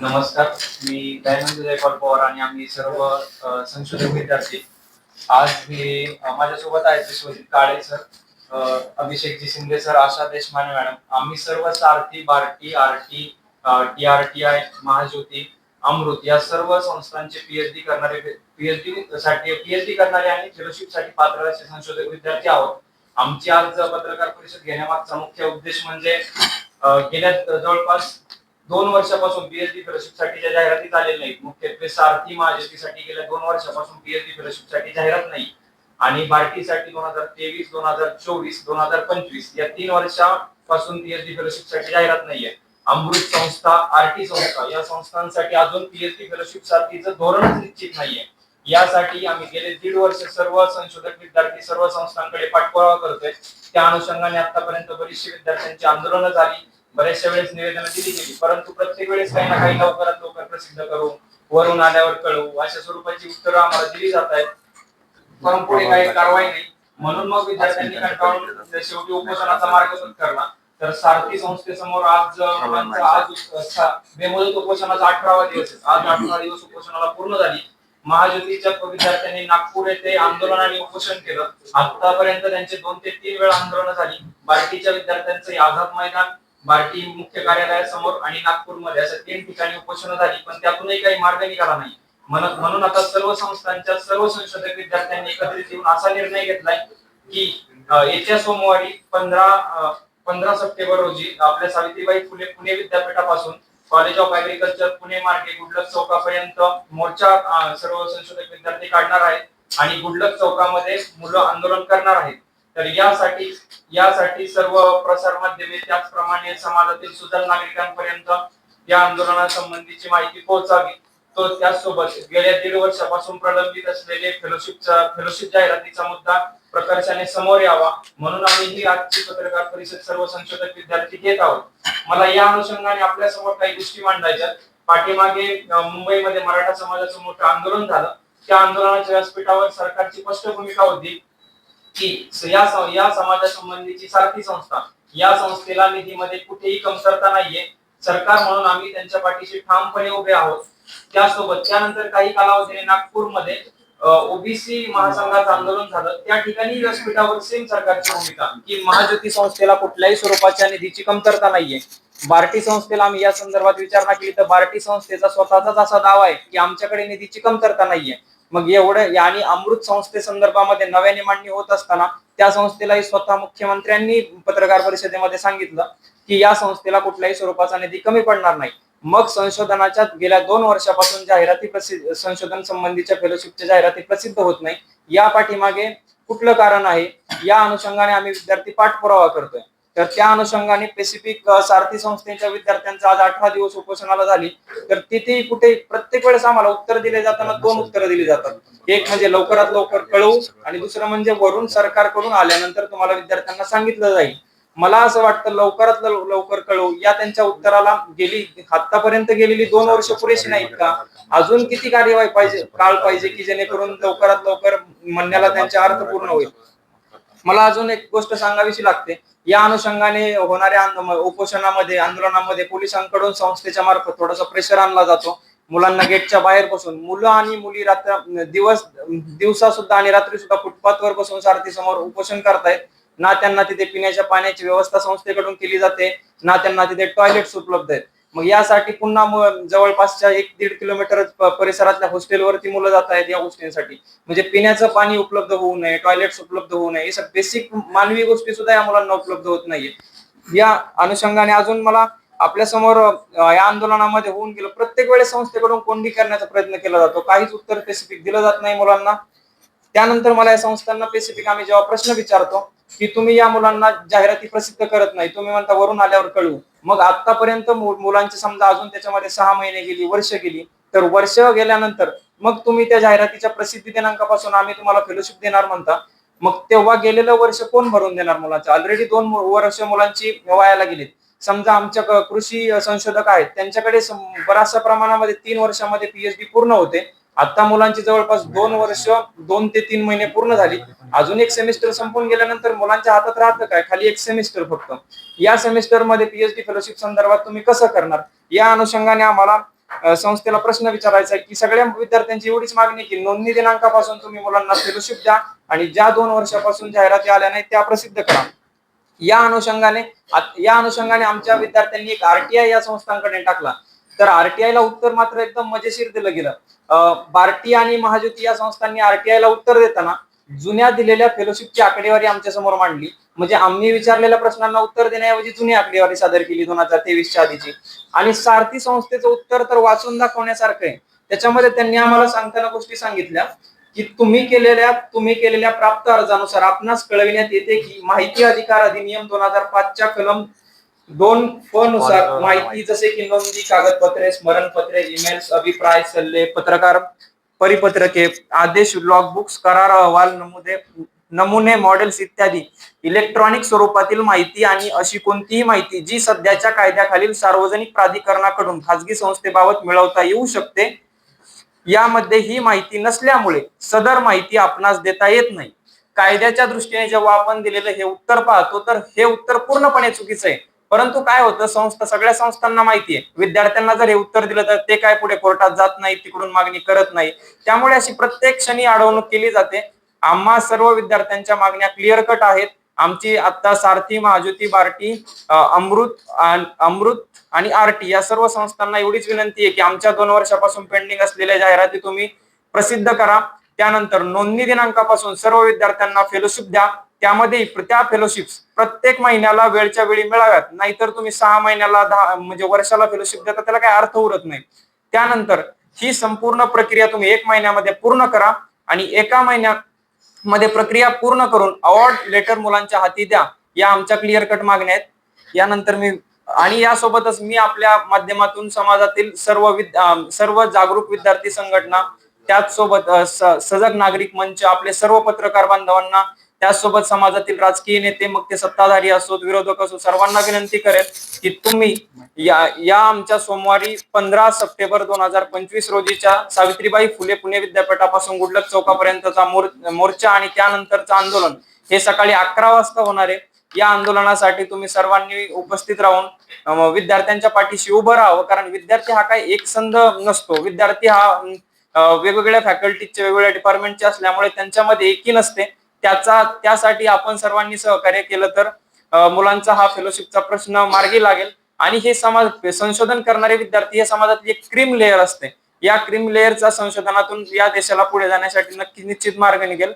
नमस्कार मी दयानंद जयपाल पवार आणि आम्ही सर्व संशोधक विद्यार्थी. आज मी माझ्यासोबत आहेत Vishwajit Kale sir Abhishekji Shinde sir Asha Deshmane madam. आम्ही सर्व SARTHI BARTI RT T R T I Mahajyoti Amrut या सर्व संस्थांचे पीएचडी करणारे पीएचडी साठी पीएचडी करणारे आणि फेलोशिपसाठी पात्र असे संशोधक विद्यार्थी आहोत. आमची आज पत्रकार परिषद घेण्यामागचा मुख्य उद्देश म्हणजे गेल्या जवळपास दोन वर्षापासून पीएचडी फेलोशिप ज्या जाहिराती झालेल्या नाहीत. मुख्यत्वे सारथी महाज्योतीसाठी गेल्या दोन वर्षापासून पीएचडी फेलोशिपसाठी जाहिरात नाही. आणि बार्टीसाठी दोन हजार तेवीस दोन हजार चोवीस दोन हजार पंचवीस या तीन वर्षापासून पीएचडी फेलोशिपसाठी जाहिरात नाहीये. अमृत संस्था आरटी संस्था या संस्थांसाठी अजून पीएचडी फेलोशिप साठीचं धोरणच निश्चित नाहीये. यासाठी आम्ही गेले दीड वर्ष सर्व संशोधक विद्यार्थी सर्व संस्थांकडे पाठपुरावा करतोय. त्या अनुषंगाने आतापर्यंत बरीचशी विद्यार्थ्यांची आंदोलनं झाली. बऱ्याचशा वेळेस निवेदनं दिली गेली. परंतु प्रत्येक वेळेस काही ना काही लवकरात लवकर प्रसिद्ध करू वरून आल्यावर कळवू अशा स्वरूपाची उत्तरं आम्हाला दिली जात आहेत. पण पुढे काही कारवाई नाही. म्हणून मग विद्यार्थ्यांनी कंटाळून शेवटी उपोषणाचा मार्ग पत्करला तर सारथी संस्थेसमोर आज आज बेमुदत उपोषणाचा अठरावा दिवस. आज अठरा दिवस उपोषणाला पूर्ण झाली. महाज्योतीच्या विद्यार्थ्यांनी नागपूर येथे आंदोलन आणि उपोषण केलं. आतापर्यंत त्यांचे दोन ते तीन वेळा आंदोलन झाली. बार्टीच्या विद्यार्थ्यांचं आझाद मैदान पार्टी मुख्य कार्यालयासमोर आणि नागपूरमध्ये अशा तीन ठिकाणी उपोषण झाली पण त्यातूनही काही मार्ग निघाला नाही. म्हणून म्हणून आता सर्व संस्थांच्या सर्व संशोधक विद्यार्थ्यांनी एकत्रित येऊन असा निर्णय घेतलाय की येत्या सोमवारी पंधरा पंधरा सप्टेंबर रोजी आपल्या सावित्रीबाई फुले पुणे विद्यापीठापासून कॉलेज ऑफ अग्रिकल्चर पुणे मार्गे गुडलक चौकापर्यंत मोर्चा सर्व संशोधक विद्यार्थी काढणार आहेत आणि गुडलक चौकामध्ये मुलं आंदोलन करणार आहेत. तर यासाठी यासाठी सर्व प्रसार माध्यमे त्याचप्रमाणे समाजातील सुधार नागरिकांपर्यंत या आंदोलनासंबंधीची माहिती पोहोचावी. तो त्याचसोबत गेल्या दीड वर्षापासून प्रलंबित असलेले फेलोशिपचा फेलोशिप जाहिरातीचा मुद्दा प्रकर्षाने समोर यावा म्हणून आम्ही ही आजची पत्रकार परिषद सर्व संशोधक विद्यार्थी घेत आहोत. मला या अनुषंगाने आपल्यासमोर काही गोष्टी मांडायच्या पाठीमागे मुंबईमध्ये मराठा समाजाचं मोठं आंदोलन झालं. त्या आंदोलनाच्या व्यासपीठावर सरकारची स्पष्ट भूमिका होती. की या या समाजासंबंधीची सारखी संस्था. या संस्थेला निधीमध्ये कुठेही कमतरता नाहीये. सरकार म्हणून आम्ही त्यांच्या पाठीशी ठामपणे उभे आहोत. त्यासोबत त्यानंतर काही कालावधीने नागपूरमध्ये ओबीसी महासंघाचं आंदोलन झालं. त्या ठिकाणी व्यासपीठावर सेम सरकारची भूमिका की महाज्योती संस्थेला कुठल्याही स्वरूपाच्या निधीची कमतरता नाहीये. बार्टी संस्थेला आम्ही या संदर्भात विचारणा केली तर बार्टी संस्थेचा स्वतःचाच असा दावा आहे की आमच्याकडे निधीची कमतरता नाहीये. मग एवढं आणि अमृत संस्थे संदर्भामध्ये नव्याने मांडणी होत असताना त्या संस्थेलाही स्वतः मुख्यमंत्र्यांनी पत्रकार परिषदेमध्ये सांगितलं की या संस्थेला कुठल्याही स्वरूपाचा निधी कमी पडणार नाही. मग संशोधनाच्या गेल्या दोन वर्षापासून जाहिराती प्रसिद्ध संशोधन संबंधीच्या फेलोशिपच्या जाहिराती प्रसिद्ध होत नाही. या पाठीमागे कुठलं कारण आहे? या अनुषंगाने आम्ही विद्यार्थी पाठपुरावा करतोय. तर त्या अनुषंगाने पेसिफिक सारथी संस्थेच्या विद्यार्थ्यांचा आज अठरा दिवस उपोषणाला झाली. तर तिथे कुठे प्रत्येक वेळेस आम्हाला उत्तर दिले जाताना दोन उत्तरं दिली जातात. एक म्हणजे लवकरात लवकर कळवू आणि दुसरं म्हणजे वरून सरकारकडून आल्यानंतर तुम्हाला विद्यार्थ्यांना सांगितलं जाईल. मला असं वाटतं लवकरात लवकर कळवू. या त्यांच्या उत्तराला गेली आतापर्यंत गेलेली दोन वर्ष पुरेशी नाहीत का? अजून किती कार्यवाही पाहिजे काळ पाहिजे की जेणेकरून लवकरात लवकर म्हणण्याला त्यांचा अर्थ पूर्ण होईल. मला अजून एक गोष्ट सांगावीशी लागते. या अनुषंगाने होणाऱ्या उपोषणामध्ये आंदोलनामध्ये पोलिसांकडून संस्थेच्या मार्फत थोडासा प्रेशर आणला जातो. मुलांना गेटच्या बाहेर बसून मुलं आणि मुली रात्र दिवस दिवसा सुद्धा आणि रात्री सुद्धा फुटपाथवर बसून सारथी समोर उपोषण करतायत. ना त्यांना तिथे पिण्याच्या पाण्याची व्यवस्था संस्थेकडून केली जाते ना त्यांना तिथे टॉयलेट्स उपलब्ध आहेत. मग यासाठी पुन्हा जवळपासच्या एक दीड किलोमीटर परिसरातल्या हॉस्टेलवरती मुलं जात आहेत या गोष्टींसाठी. म्हणजे पिण्याचं पाणी उपलब्ध होऊ नये टॉयलेट्स उपलब्ध होऊ नये या बेसिक मानवी गोष्टी सुद्धा या मुलांना उपलब्ध होत नाहीये या अनुषंगाने अजून मला आपल्यासमोर या आंदोलनामध्ये होऊन गेलं. प्रत्येक वेळेस संस्थेकडून कोंडी करण्याचा प्रयत्न केला जातो. काहीच उत्तर स्पेसिफिक दिलं जात नाही मुलांना. त्यानंतर मला या संस्थांना स्पेसिफिक आम्ही जेव्हा प्रश्न विचारतो की तुम्ही या मुलांना जाहिराती प्रसिद्ध करत नाही. तुम्ही म्हणता वरून आल्यावर कळवू. मग आतापर्यंत मुलांचे मुलांची समजा अजून त्याच्यामध्ये सहा महिने गेली वर्ष गेली तर वर्ष गेल्यानंतर मग तुम्ही त्या जाहिरातीच्या प्रसिद्धी दिनांकापासून आम्ही तुम्हाला फेलोशिप देणार म्हणता. मग तेव्हा गेलेलं वर्ष कोण भरून देणार मुलांचं? ऑलरेडी दोन वर्ष मुलांची वायाला गेलीत. समजा आमच्या कृषी संशोधक आहेत त्यांच्याकडे बराचशा बऱ्याचशा प्रमाणामध्ये तीन वर्षामध्ये पीएचडी पूर्ण होते. आता मुलांची जवळपास दोन वर्ष दोन ते तीन महिने पूर्ण झाली. अजून एक सेमिस्टर संपून गेल्यानंतर मुलांच्या हातात राहतं काय? खाली एक सेमिस्टर फक्त. या सेमिस्टरमध्ये पीएचडी फेलोशिप संदर्भात तुम्ही कसं करणार? या अनुषंगाने आम्हाला संस्थेला प्रश्न विचारायचा आहे की सगळ्या विद्यार्थ्यांची एवढीच मागणी की नोंदणी दिनांकापासून तुम्ही मुलांना फेलोशिप द्या आणि ज्या दोन वर्षापासून जाहिराती आल्या नाही त्या प्रसिद्ध करा. या अनुषंगाने या अनुषंगाने आमच्या विद्यार्थ्यांनी एक आरटीआय या संस्थांकडे टाकला. तर आरटीआय ला उत्तर मात्र एकदम मजेशीर दिलं गेलं. बार्टी आणि महाज्योती या संस्थांनी आरटीआय ला उत्तर देताना जुन्या दिलेल्या फेलोशिपची आकडेवारी आमच्यासमोर मांडली. म्हणजे आम्ही विचारलेल्या प्रश्नांना उत्तर देण्याऐवजी जुनी आकडेवारी सादर केली दोन हजार तेवीसच्या आधीची. आणि सारथी संस्थेचं उत्तर तर वाचून दाखवण्यासारखं आहे. त्याच्यामध्ये त्यांनी आम्हाला सांगताना गोष्टी सांगितल्या की तुम्ही केलेल्या तुम्ही केलेल्या प्राप्त अर्जानुसार आपणास कळविण्यात येते की माहिती अधिकार अधिनियम दोन हजार पाचच्या कलम दोन फ नुसार माहिती जसे की नोंदी कागदपत्रे स्मरणपत्रे ईमेल्स अभिप्राय सल्ले पत्रकार परिपत्रके आदेश लॉग बुक्स करार अहवाल नमुने नमुने मॉडेल्स इत्यादी. इलेक्ट्रॉनिक स्वरूपातील माहिती आणि अशी कोणतीही माहिती जी सध्याच्या कायद्याखालील सार्वजनिक प्राधिकरणाकडून खाजगी संस्थेबाबत मिळवता येऊ शकते यामध्ये ही माहिती नसल्यामुळे सदर माहिती आपणास देता येत नाही. कायद्याच्या दृष्टीने जेव्हा आपण दिलेलं हे उत्तर पाहतो तर हे उत्तर पूर्णपणे चुकीचं आहे. परंतु काय होतं संस्था सगळ्या संस्थांना माहिती आहे. विद्यार्थ्यांना जर हे उत्तर दिलं तर ते काय पुढे कोर्टात जात नाही तिकडून मागणी करत नाही त्यामुळे अशी प्रत्येक क्षणी अडवणूक केली जाते. आम्हा सर्व विद्यार्थ्यांच्या मागण्या क्लिअर कट आहेत. आमची आता सारथी महाज्योती बार्टी अमृत अमृत आणि आरटी या सर्व संस्थांना एवढीच विनंती आहे की आमच्या दोन वर्षापासून पेंडिंग असलेल्या जाहिराती तुम्ही प्रसिद्ध करा. त्यानंतर नोंदणी दिनांकापासून सर्व विद्यार्थ्यांना फेलोशिप द्या. त्यामध्ये त्या फेलोशिप्स प्रत्येक महिन्याला वेळच्या वेळी मिळाव्यात. नाहीतर तुम्ही सहा महिन्याला दहा म्हणजे वर्षाला फेलोशिप देता त्याला काही अर्थ उरत नाही. त्यानंतर ही संपूर्ण प्रक्रिया तुम्ही एक महिन्यामध्ये पूर्ण करा आणि एका महिन्यामध्ये प्रक्रिया पूर्ण करून अवॉर्ड लेटर मुलांच्या हाती द्या. या आमच्या क्लिअर कट मागण्या आहेत. यानंतर मी आणि यासोबतच मी आपल्या माध्यमातून समाजातील सर्व विद- सर्व जागरूक विद्यार्थी संघटना त्याचसोबत सजग नागरिक मंच आपले सर्व पत्रकार बांधवांना त्याचसोबत समाजातील राजकीय नेते मग ते सत्ताधारी असोत विरोधक असो सर्वांना विनंती करेल की तुम्ही या या आमच्या सोमवारी पंधरा सप्टेंबर दोन हजार पंचवीस रोजीच्या सावित्रीबाई फुले पुणे विद्यापीठापासून गुडलक चौकापर्यंतचा मोर्चा आणि त्यानंतरचं आंदोलन हे सकाळी अकरा वाजता होणार आहे. या आंदोलनासाठी तुम्ही सर्वांनी उपस्थित राहून विद्यार्थ्यांच्या पाठीशी उभं राहावं. कारण विद्यार्थी हा काही एकसंध नसतो. विद्यार्थी हा वेगवेगळ्या फॅकल्टीचे वेगवेगळ्या डिपार्टमेंटचे असल्यामुळे त्यांच्यामध्ये एकी नसते. त्याचा त्यासाठी आपण सर्वांनी सहकार्य केलं तर मुलांचा हा फेलोशिपचा प्रश्न मार्गी लागेल. आणि हे समाज संशोधन करणारे विद्यार्थी हे समाजातली एक क्रीम लेअर असते. या क्रीम लेअरचा संशोधनातून या देशाला पुढे जाण्यासाठी नक्की निश्चित मार्ग निघेल.